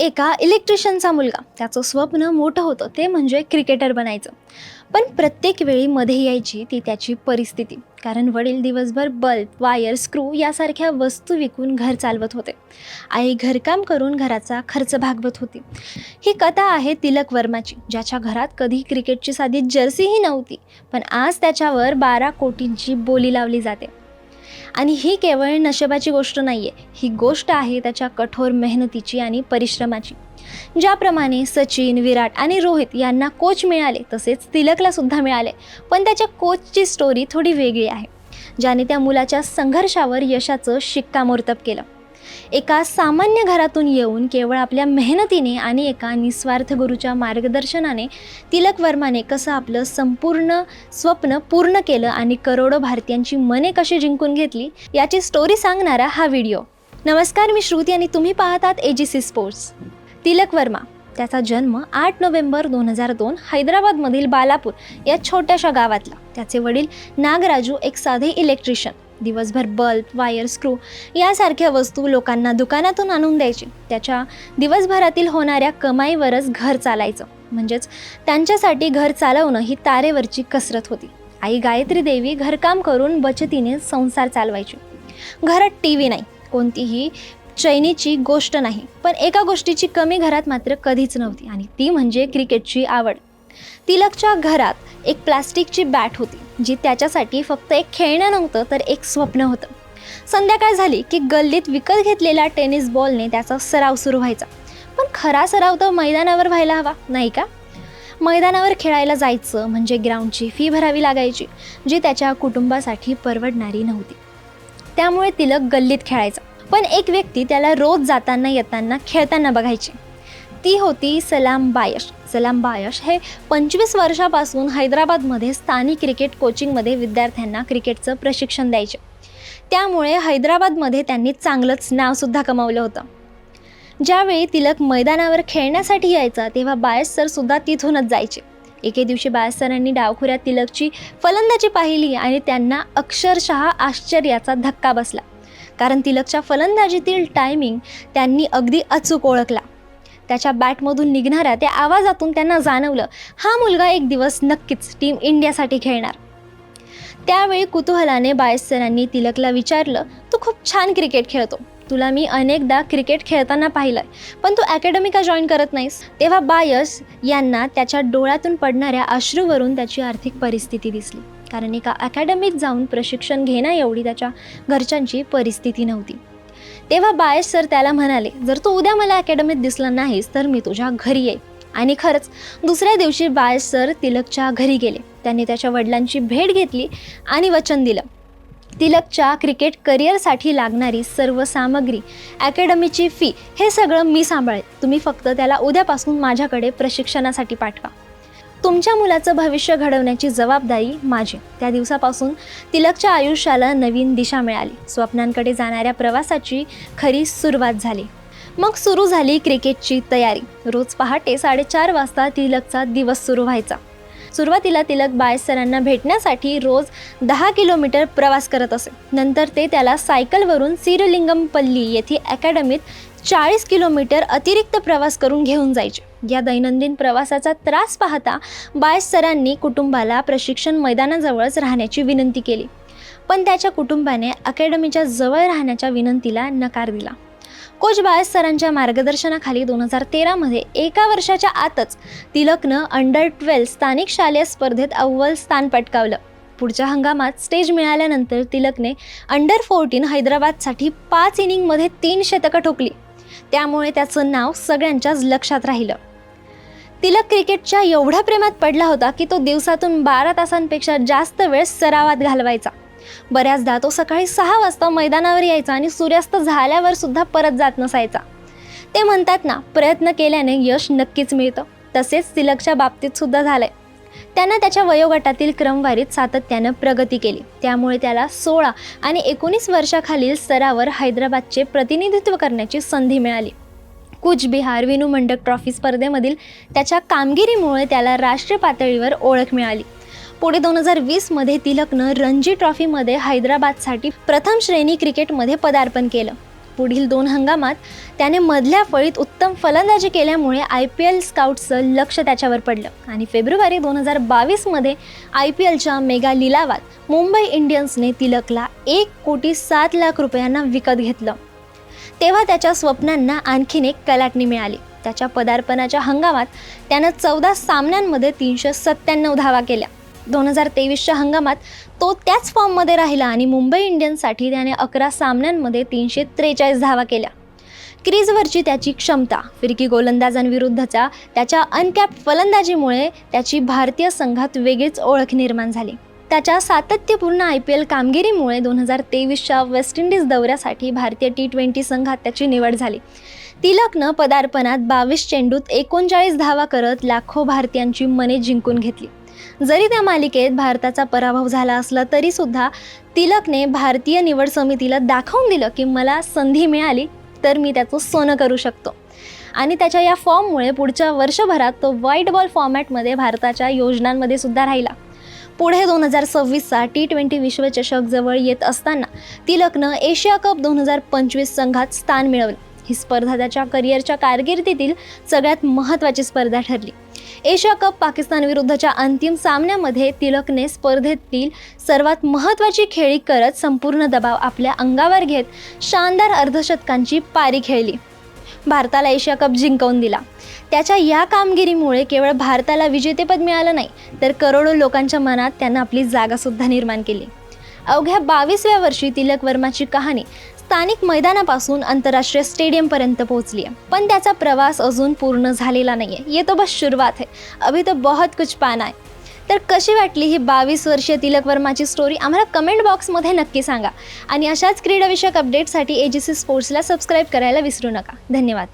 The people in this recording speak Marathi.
एका इलेक्ट्रिशियनचा मुलगा. त्याचं स्वप्न मोठं होतं. ते म्हणजे क्रिकेटर बनायचं. पण प्रत्येक वेळी मध्ये यायची ती त्याची परिस्थिती. कारण वडील दिवसभर बल्ब वायर स्क्रू यासारख्या वस्तू विकून घर चालवत होते. आई घरकाम करून घराचा खर्च भागवत होती. ही कथा आहे तिलक वर्माची ज्याच्या घरात कधी क्रिकेटची साधी जर्सीही नव्हती. पण आज त्याच्यावर बारा कोटींची बोली लावली जाते. आणि ही केवळ नशेबाची गोष्ट नाही आहे ही गोष्ट आहे त्याच्या कठोर मेहनतीची आणि परिश्रमाची. ज्याप्रमाणे सचिन विराट आणि रोहित यांना कोच मिळाले तसेच तिलकला सुद्धा मिळाले. पण त्याच्या कोचची स्टोरी थोडी वेगळी आहे. ज्याने त्या मुलाच्या संघर्षावर यशाचं शिक्कामोर्तब केलं. एका सामान्य घरातून येऊन केवळ आपल्या मेहनतीने आणि एका निस्वार्थ गुरुच्या मार्गदर्शनाने तिलक वर्माने कसं आपलं संपूर्ण स्वप्न पूर्ण केलं आणि करोडो भारतीयांची मने कशी जिंकून घेतली याची स्टोरी सांगणारा हा व्हिडिओ नमस्कार मी श्रुती आणि तुम्ही पाहतात A G C sports Tilak Varma त्याचा जन्म आठ नोव्हेंबर दोन हजार दोन हैदराबादमधील बालापूर या छोट्याशा गावातला. त्याचे वडील नागराजू एक साधे इलेक्ट्रिशियन दिवसभर बल्ब वायर स्क्रू यासारख्या वस्तू लोकांना दुकानातून आणून द्यायची. त्याच्या दिवसभरातील होणाऱ्या कमाईवरच घर चालायचं. म्हणजेच त्यांच्यासाठी घर चालवणं ही तारेवरची कसरत होती. आई गायत्री देवी घरकाम करून बचतीने संसार चालवायची. घरात टी व्ही नाही. कोणतीही चैनीची गोष्ट नाही. पण एका गोष्टीची कमी घरात मात्र कधीच नव्हती. आणि ती म्हणजे क्रिकेटची आवड. तिलकच्या घरात एक प्लास्टिकची बॅट होती जी त्याच्यासाठी फक्त एक खेळणं नव्हतं तर एक स्वप्न होतं. संध्याकाळ झाली की गल्लीत विकत घेतलेल्या टेनिस बॉलने त्याचा सराव सुरू व्हायचा. पण खरा सराव तर मैदानावर व्हायला हवा नाही का? मैदानावर खेळायला जायचं म्हणजे ग्राउंडची फी भरावी लागायची जी त्याच्या कुटुंबासाठी परवडणारी नव्हती. त्यामुळे तिलक गल्लीत खेळायचा. पण एक व्यक्ती त्याला रोज जाताना येताना खेळताना बघायची. ती होती सलाम बायश. सलाम बायश हे पंचवीस वर्षापासून हैदराबादमध्ये स्थानिक क्रिकेट कोचिंगमध्ये विद्यार्थ्यांना क्रिकेटचं प्रशिक्षण द्यायचे. त्यामुळे हैदराबादमध्ये त्यांनी चांगलंच नावसुद्धा कमावलं होतं. ज्यावेळी तिलक मैदानावर खेळण्यासाठी यायचा तेव्हा बायस सरसुद्धा तिथूनच जायचे. एके दिवशी बायस सरांनी डावखुऱ्यात तिलकची फलंदाजी पाहिली आणि त्यांना अक्षरशः आश्चर्याचा धक्का बसला. कारण तिलकच्या फलंदाजीतील टायमिंग त्यांनी अगदी अचूक ओळखला. त्याच्या बॅटमधून निघणाऱ्या त्या आवाजातून त्यांना जाणवलं हा मुलगा एक दिवस नक्कीच टीम इंडियासाठी खेळणार. त्यावेळी कुतूहलाने बायसरांनी तिलकला विचारलं तू खूप छान क्रिकेट खेळतो. तुला मी अनेकदा क्रिकेट खेळताना पाहिलंय पण तू अकॅडमी का जॉईन करत नाहीस. तेव्हा बायस यांना त्याच्या डोळ्यातून पडणाऱ्या अश्रूवरून त्याची आर्थिक परिस्थिती दिसली. कारण एका अकॅडमीत जाऊन प्रशिक्षण घेण्या एवढी त्याच्या घरच्यांची परिस्थिती नव्हती. तेव्हा बायस सर त्याला म्हणाले जर तू उद्या मला अकॅडमीत दिसला नाहीस तर मी तुझ्या घरी येईल आणि खरंच दुसऱ्या दिवशी बायस सर तिलकच्या घरी गेले. त्यांनी त्याच्या वडिलांची भेट घेतली आणि वचन दिलं. तिलकच्या क्रिकेट करिअरसाठी लागणारी सर्व सामग्री अकॅडमीची फी हे सगळं मी सांभाळेल तुम्ही फक्त त्याला उद्यापासून माझ्याकडे प्रशिक्षणासाठी पाठवा. तुमच्या मुलाचं भविष्य घडवण्याची जबाबदारी माझी. त्या दिवसापासून तिलकच्या आयुष्याला नवीन दिशा मिळाली. स्वप्नांकडे जाणाऱ्या प्रवासाची खरी सुरुवात झाली. मग सुरू झाली क्रिकेटची तयारी. रोज पहाटे साडेचार वाजता तिलकचा दिवस सुरू व्हायचा. सुरुवातीला तिलक बायस सरांना भेटण्यासाठी रोज दहा किलोमीटर प्रवास करत असे. नंतर ते त्याला सायकलवरून सिरलिंगमपल्ली येथे अकॅडमीत चाळीस किलोमीटर अतिरिक्त प्रवास करून घेऊन जायचे. या दैनंदिन प्रवासाचा त्रास पाहता बायस सरांनी कुटुंबाला प्रशिक्षण मैदानाजवळच राहण्याची विनंती केली. पण त्याच्या कुटुंबाने अकॅडमीच्या जवळ राहण्याच्या विनंतीला नकार दिला. कोच बायस सरांच्या मार्गदर्शनाखाली दोन हजार तेरामध्ये एका वर्षाच्या आतच तिलकनं अंडर ट्वेल्व स्थानिक शालेय स्पर्धेत अव्वल स्थान पटकावलं. पुढच्या हंगामात स्टेज मिळाल्यानंतर तिलकने अंडर फोर्टीन हैदराबादसाठी पाच इनिंगमध्ये तीन शतकं ठोकली. त्यामुळे त्याचं नाव सगळ्यांच्याच लक्षात राहिलं. तिलक क्रिकेटच्या एवढ्या प्रेमात पडला होता की तो दिवसातून बारा तासांपेक्षा जास्त वेळ सरावात घालवायचा. बऱ्याचदा तो सकाळी सहा वाजता मैदानावर यायचा आणि सूर्यास्त झाल्यावर सुद्धा परत जात नसायचा. ते म्हणतात ना प्रयत्न केल्याने यश नक्कीच मिळतं. तसेच तिलकच्या बाबतीत सुद्धा झालंय. त्यानं त्याच्या वयोगटातील क्रमवारीत सातत्यानं प्रगती केली. त्यामुळे त्याला सोळा आणि एकोणीस वर्षाखालील स्तरावर हैदराबादचे प्रतिनिधित्व करण्याची संधी मिळाली. कूचबिहार विनू मंडक ट्रॉफी स्पर्धेमधील त्याच्या कामगिरीमुळे त्याला राष्ट्रीय पातळीवर ओळख मिळाली. पुढे दोन हजार वीसमध्ये तिलकनं रणजी ट्रॉफीमध्ये हैदराबादसाठी प्रथम श्रेणी क्रिकेटमध्ये पदार्पण केलं. पुढील दोन हंगामात त्याने मधल्या फळीत उत्तम फलंदाजी केल्यामुळे आय पी एल स्काउटचं लक्ष त्याच्यावर पडलं. आणि फेब्रुवारी दोन हजार बावीसमध्ये आय पी एलच्या मेगा लिलावात मुंबई इंडियन्सने तिलकला एक कोटी सात लाख रुपयांना विकत घेतलं. तेव्हा त्याच्या स्वप्नांना आणखीन एक कलाटणी मिळाली. त्याच्या पदार्पणाच्या हंगामात त्यानं चौदा सामन्यांमध्ये तीनशे सत्त्याण्णव धावा केल्या. दोन हजार तेवीसच्या हंगामात तो त्याच फॉर्ममध्ये राहिला आणि मुंबई इंडियन्ससाठी त्याने अकरा सामन्यांमध्ये तीनशे त्रेचाळीस धावा केल्या. क्रीजवरची त्याची क्षमता फिरकी गोलंदाजांविरुद्धचा त्याच्या अनकॅप फलंदाजीमुळे त्याची भारतीय संघात वेगळीच ओळख निर्माण झाली. त्याच्या सातत्यपूर्ण आय पी एल कामगिरीमुळे दोन हजार तेवीसच्या वेस्ट इंडिज दौऱ्यासाठी भारतीय टी ट्वेंटी संघात त्याची निवड झाली. तिलकनं पदार्पणात बावीस चेंडूत एकोणचाळीस धावा करत लाखो भारतीयांची मने जिंकून घेतली. जरी त्या मालिकेत भारताचा पराभव झाला असला तरीसुद्धा तिलकने भारतीय निवड समितीला दाखवून दिलं की मला संधी मिळाली तर मी त्याचं सोनं करू शकतो. आणि त्याच्या या फॉर्ममुळे पुढच्या वर्षभरात तो व्हाईट बॉल फॉर्मॅटमध्ये भारताच्या योजनांमध्ये सुद्धा राहिला. पुढे दोन हजार सव्वीसचा टी ट्वेंटी विश्वचषक जवळ येत असताना तिलकनं एशिया कप दोन हजार पंचवीस संघात स्थान मिळवलं. ही स्पर्धा त्याच्या करिअरच्या कारकिर्दीतील सगळ्यात महत्त्वाची स्पर्धा ठरली. एशिया कप पाकिस्तान विरुद्धच्या अंतिम सामन्यामध्ये तिलकने स्पर्धेतील सर्वात महत्त्वाची खेळी करत संपूर्ण दबाव आपल्या अंगावर घेत शानदार अर्धशतकांची पारी खेळली. भारताला एशिया कप जिंकवून दिला. त्याच्या या कामगिरीमुळे केवळ भारताला विजेतेपद मिळालं नाही तर करोडो लोकांच्या मनात त्यांना आपली जागासुद्धा निर्माण केली. अवघ्या बावीसव्या वर्षी तिलक वर्माची कहाणी स्थानिक मैदानापासून आंतरराष्ट्रीय स्टेडियमपर्यंत पोहोचली आहे पण त्याचा प्रवास अजून पूर्ण झालेला नाही आहे ये तो बस सुरुवात आहे. अभि तो बहुत कुछ पाना आहे तर कशी वाटली ही बावीस वर्षीय तिलक वर्माची स्टोरी आम्हाला कमेंट बॉक्समध्ये नक्की सांगा. आणि अशाच क्रीडाविषयक अपडेटसाठी ए जी सी स्पोर्ट्सला सबस्क्राईब करायला विसरू नका. धन्यवाद.